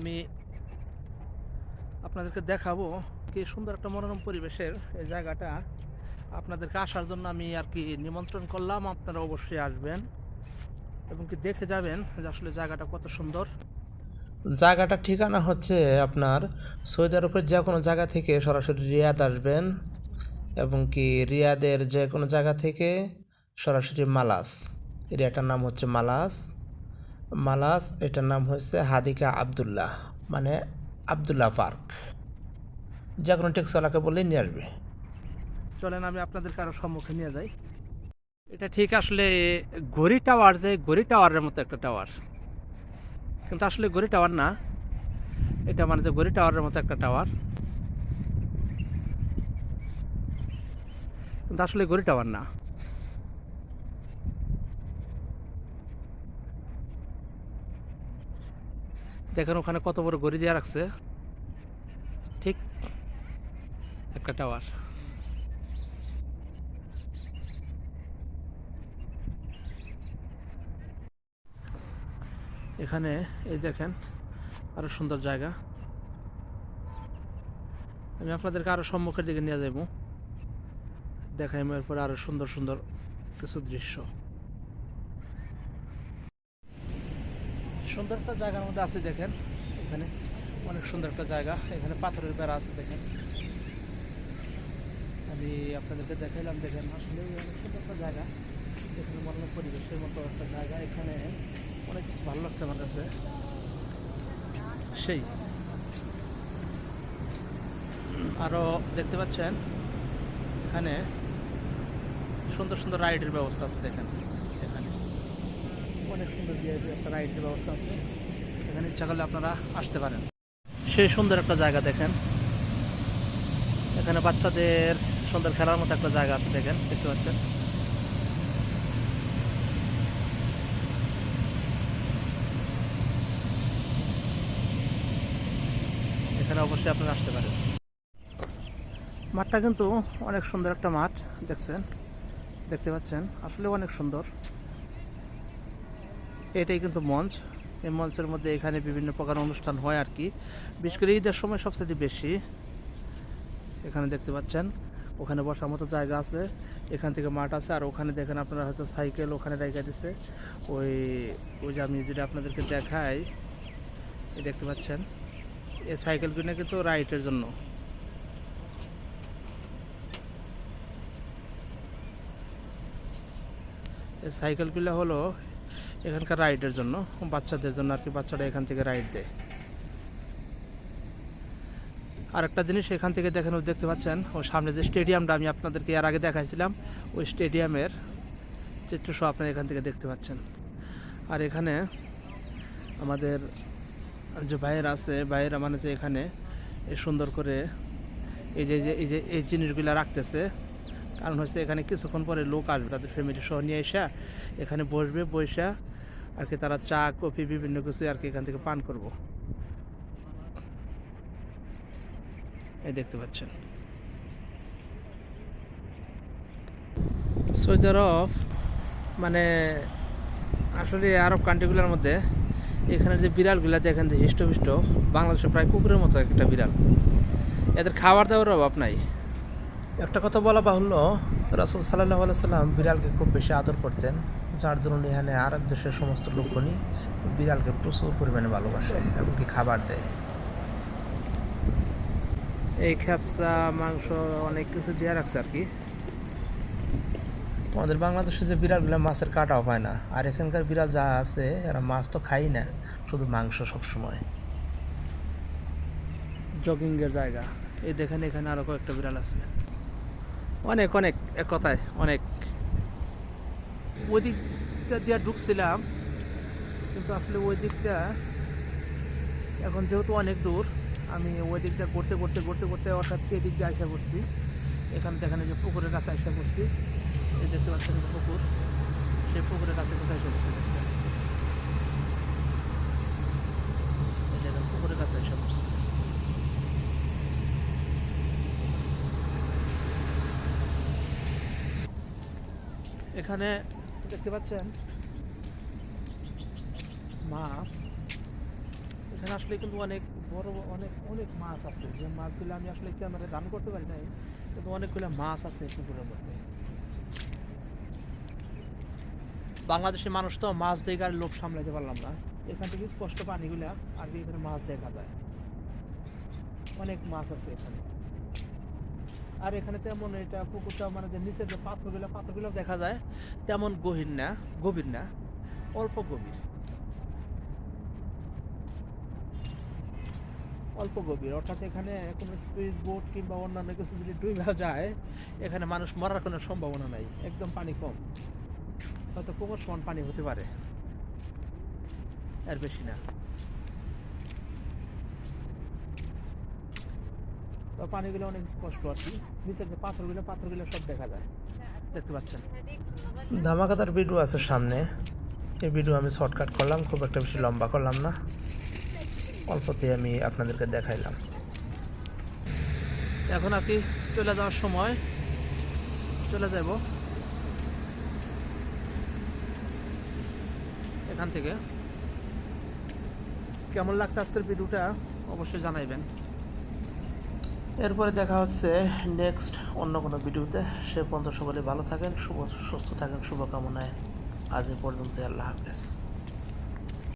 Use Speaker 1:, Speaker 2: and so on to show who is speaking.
Speaker 1: আমি আপনাদেরকে দেখাবো কি সুন্দর একটা মনোরম পরিবেশের এই জায়গাটা। আপনাদেরকে আসার জন্য আমি আর কি নিমন্ত্রণ করলাম, আপনারা অবশ্যই আসবেন এবং কি দেখে যাবেন যে আসলে জায়গাটা কত সুন্দর।
Speaker 2: জায়গাটার ঠিকানা হচ্ছে আপনার সৌদি আরবের যে কোনো জায়গা থেকে সরাসরি রিয়াদ আসবেন এবং কি রিয়াদের যে কোনো জায়গা থেকে সরাসরি মালাস। এরিয়াটার নাম হচ্ছে মালাস। মালাস, এটার নাম হচ্ছে হাদিকা আবদুল্লাহ মানে আবদুল্লাহ পার্ক যে কোনো টেক্সওয়ালাকে বললেই নিয়ে আসবে।
Speaker 1: চলেন, আমি আপনাদেরকে আরও সম্মুখে নিয়ে যাই। এটা ঠিক আসলে গড়ি টাওয়ার যে গড়ি টাওয়ারের মতো একটা টাওয়ার। কিন্তু আসলে গড়ি টাওয়ার না, এটা মানে যে গড়ি টাওয়ারের মতো একটা টাওয়ার। কিন্তু আসলে গড়ি টাওয়ার না। দেখেন ওখানে কত বড় গড়ি দিয়ে রাখছে। ঠিক একটা টাওয়ার এখানে এই দেখেন আরও সুন্দর জায়গা। আমি আপনাদেরকে আরও সম্মুখের দিকে নিয়ে যাব দেখাই এরপরে আরও সুন্দর সুন্দর কিছু দৃশ্য। সুন্দর একটা জায়গার মধ্যে আছে দেখেন। এখানে অনেক সুন্দর একটা জায়গা। এখানে পাথরের বেড়া আছে দেখেন। আমি আপনাদেরকে দেখাইলাম, দেখেন আসলে অনেক সুন্দর একটা জায়গা। এখানে মনোরম পরিবেশের মতো একটা জায়গা। এখানে অনেক কিছু ভালো লাগছে আমার কাছে। সেই। আরও দেখতে পাচ্ছেন, এখানে সুন্দর সুন্দর রাইডের ব্যবস্থা আছে দেখেন। অনেক সুন্দর একটা রাইডের ব্যবস্থা আছে। এখানে ইচ্ছা করলে আপনারা আসতে পারেন। সেই সুন্দর একটা জায়গা দেখেন। এখানে বাচ্চাদের সুন্দর খেলার মতো একটা জায়গা আছে, দেখেন, দেখতে পাচ্ছেন? এখানে অবশ্যই আপনারা আসতে পারেন। মাঠটা কিন্তু অনেক সুন্দর একটা মাঠ, দেখছেন? দেখতে পাচ্ছেন? আসলে অনেক সুন্দর। এটাই কিন্তু মঞ্চ। এই মঞ্চের মধ্যে এখানে বিভিন্ন প্রকার অনুষ্ঠান হয় আর কি। বিশেষ করে ঈদের সময় সবচেয়ে বেশি এখানে দেখতে পাচ্ছেন, ওখানে বসার মতো জায়গা আছে, এখান থেকে মাঠ আছে, আর ওখানে দেখেন আপনারা হয়তো সাইকেল ওখানে রেখে দিছে। ওই ওই যে আমি যেটা আপনাদেরকে দেখাই দেখতে পাচ্ছেন, এই সাইকেলগুলো কিন্তু রাইটের জন্য। এই সাইকেলগুলো হলো এখানকার রাইডের জন্য, বাচ্চাদের জন্য আর কি বাচ্চারা এখান থেকে রাইড দেয়। আর একটা জিনিস এখান থেকে দেখেন দেখতে পাচ্ছেন, ও সামনে যে স্টেডিয়ামটা আমি আপনাদেরকে এর আগে দেখাইছিলাম, ওই স্টেডিয়ামের চিত্র সব আপনারা এখান থেকে দেখতে পাচ্ছেন। আর এখানে আমাদের যে ভাইয়েরা আছে, ভাইয়েরা মানে যে এখানে সুন্দর করে এই যে- এই যে, এই জিনিসগুলো রাখতেছে কারণ হচ্ছে এখানে কিছুক্ষণ পরে লোক আসবে, তাদের ফ্যামিলি সহ নিয়ে এসে এখানে বসবে, বসে আর কি তারা চা, কফি, বিভিন্ন কিছু আর কি এখান থেকে পান করব। এই দেখতে পাচ্ছেন। সৌদি আরব মানে আসলে আরব কান্ট্রিগুলোর মধ্যে এখানে যে বিড়ালগুলা দেখেন যে হিষ্টপিষ্ট বাংলাদেশের প্রায় কুকুরের মতো একটা বিড়াল। এদের খাবার দাবার অভাব নাই।
Speaker 2: একটা কথা বলা বাহুল্য রাসুল সাল্লাহ সাল্লাম বিড়ালকে খুব বেশি আদর করতেন যার দরুন এখানে আরব দেশের সমস্ত লোকগণই বিড়ালকে প্রচুর পরিমাণে ভালোবাসে এবং কি খাবার দেয়।
Speaker 1: এই খ্যাপসা মাংস অনেক কিছু দিয়ে রাখছে আর কি।
Speaker 2: আমাদের বাংলাদেশে যে বিড়ালগুলো মাছের কাটাও পায় না আর এখানকার বিড়াল যা আছে এরা মাছ তো খাই না শুধু মাংস সবসময়।
Speaker 1: জগিং এর জায়গা। এই দেখেন এখানে আরও কয়েকটা বিড়াল আছে। অনেক অনেক এক কথায় অনেক। ওই দিকটা দিয়ে ঢুকছিলাম, কিন্তু আসলে ওই দিকটা এখন যেহেতু অনেক দূর, আমি ওই দিকটা করতে করতে করতে করতে অর্থাৎ এই দিক দিয়ে আসা করছি এখানে এই যে পুকুরের কাছে আসা করছি এই দেখতে পাচ্ছেন পুকুর, সেই পুকুরের কাছে কোথায় এসে বসে দেখছেন এই দেখেন পুকুরের কাছে এসে বসছে এখানে দেখতে পাচ্ছেন? মাছ। এখানে আসলে কিন্তু অনেক বড়, অনেক অনেক মাছ আছে। যে মাছগুলো আমি আসলে ক্যামেরায় দান করতে পারি নাই, কিন্তু অনেকগুলো মাছ আছে পুকুরের মধ্যে। বাংলাদেশের মানুষ তো মাছ দেখে আর লোভ সামলাতে পারলাম না। এখান থেকে স্পষ্ট পানিগুলা আর এখানে মাছ দেখা যায়। অনেক মাছ আছে এখানে। আর এখানে তেমন এটা পুকুরটা মানে যে নিচের যে পাথরগুলো পাথরগুলো দেখা যায়, তেমন গভীর না গভীর না, অল্প গভীর। অল্প গভীর, অর্থাৎ এখানে কোনো স্পিড বোট কিংবা অন্যান্য কিছু যদি ডুবে যায়, এখানে মানুষ মরার কোনো সম্ভাবনা নাই, একদম পানি কম। হয়তো কোমর সমান পানি হতে পারে, এর বেশি না। পানিগুলো অনেক স্পষ্ট আর কি নিচের যে পাথরগুলো পাথরগুলো সব দেখা যায়। দেখতে পাচ্ছেন?
Speaker 2: ধামাকাদার ভিডিও আছে সামনে। এই ভিডিও আমি শর্টকাট করলাম খুব একটা বেশি লম্বা করলাম না। অল্পতে আমি আপনাদেরকে দেখাইলাম।
Speaker 1: এখন আর কি চলে যাওয়ার সময়। চলে যাব। এখান থেকে। কেমন লাগছে আজকের ভিডিওটা? অবশ্যই জানাইবেন।
Speaker 2: এরপরে দেখা হচ্ছে নেক্সট অন্য কোনো ভিডিওতে। সে পর্যন্ত সকলে ভালো থাকেন শুভ সুস্থ থাকেন, শুভকামনায়। আজ পর্যন্ত আল্লাহ হাফেজ।